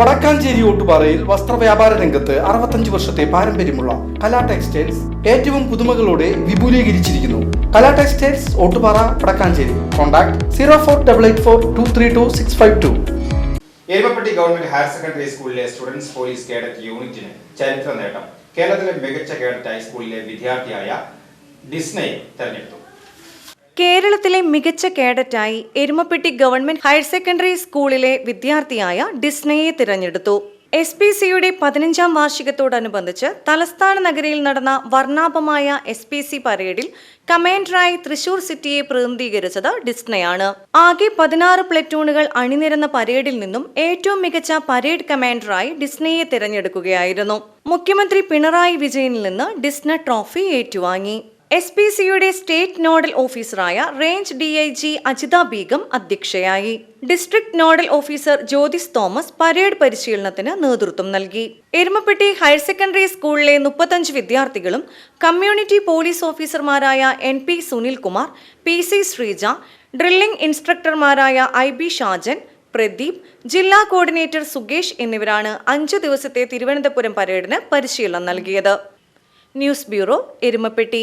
വടക്കാഞ്ചേരി ഓട്ടുപാറയിൽ വസ്ത്രവ്യാപാര രംഗത്ത് അറുപത്തഞ്ച് വർഷത്തെ പാരമ്പര്യമുള്ള കലാ ടെക്സ്റ്റൈൽസ് ഏറ്റവും പുതുമകളോടെ വിപുലീകരിച്ചിരിക്കുന്നു. Kala textiles Ottupara Vadakkanchery. Contact zero four double eight four two three two six five two. Erumapetty government higher secondary സ്കൂളിലെ സ്റ്റുഡൻസ് പോലീസ് കേഡറ്റ് യൂണിറ്റിന് ചരിത്ര നേട്ടം. കേരളത്തിലെ മികച്ച കേഡറ്റ് ഹൈസ്കൂളിലെ വിദ്യാർത്ഥിയായ ഡിസ്നയെ തെരഞ്ഞെടുത്തു. കേരളത്തിലെ മികച്ച കേഡറ്റായി എരുമപ്പെട്ടി ഗവൺമെന്റ് ഹയർ സെക്കൻഡറി സ്കൂളിലെ വിദ്യാർത്ഥിയായ ഡിസ്നയെ തിരഞ്ഞെടുത്തു. എസ് പി സിയുടെ പതിനഞ്ചാം വാർഷികത്തോടനുബന്ധിച്ച് തലസ്ഥാന നഗരിയിൽ നടന്ന വർണാഭമായ എസ് പി സി പരേഡിൽ കമാൻഡറായി തൃശൂർ സിറ്റിയെ പ്രതിനിധീകരിച്ചത് ഡിസ്നയാണ്. ആകെ പതിനാറ് പ്ലറ്റൂണുകൾ അണിനിരന്ന പരേഡിൽ നിന്നും ഏറ്റവും മികച്ച പരേഡ് കമാൻഡറായി ഡിസ്നയെ തിരഞ്ഞെടുക്കുകയായിരുന്നു. മുഖ്യമന്ത്രി പിണറായി വിജയനിൽ നിന്ന് ഡിസ്ന ട്രോഫി ഏറ്റുവാങ്ങി. എസ് പി സിയുടെ സ്റ്റേറ്റ് നോഡൽ ഓഫീസറായ range D I G Ajitha Beegum അധ്യക്ഷയായി. District nodal officer Jyothis Thomas parade പരിശീലനത്തിന് നേതൃത്വം നൽകി. എരുമപ്പെട്ടി ഹയർ സെക്കൻഡറി സ്കൂളിലെ മുപ്പത്തഞ്ച് വിദ്യാർത്ഥികളും കമ്മ്യൂണിറ്റി പോലീസ് ഓഫീസർമാരായ N P Sunilkumar P C Sreeja drilling ഇൻസ്ട്രക്ടർമാരായ I B Shajan Pradeep ജില്ലാ കോർഡിനേറ്റർ സുഗേഷ് എന്നിവരാണ് അഞ്ചു ദിവസത്തെ തിരുവനന്തപുരം പരേഡിന് പരിശീലനം നൽകിയത്. News bureau Erumapetty.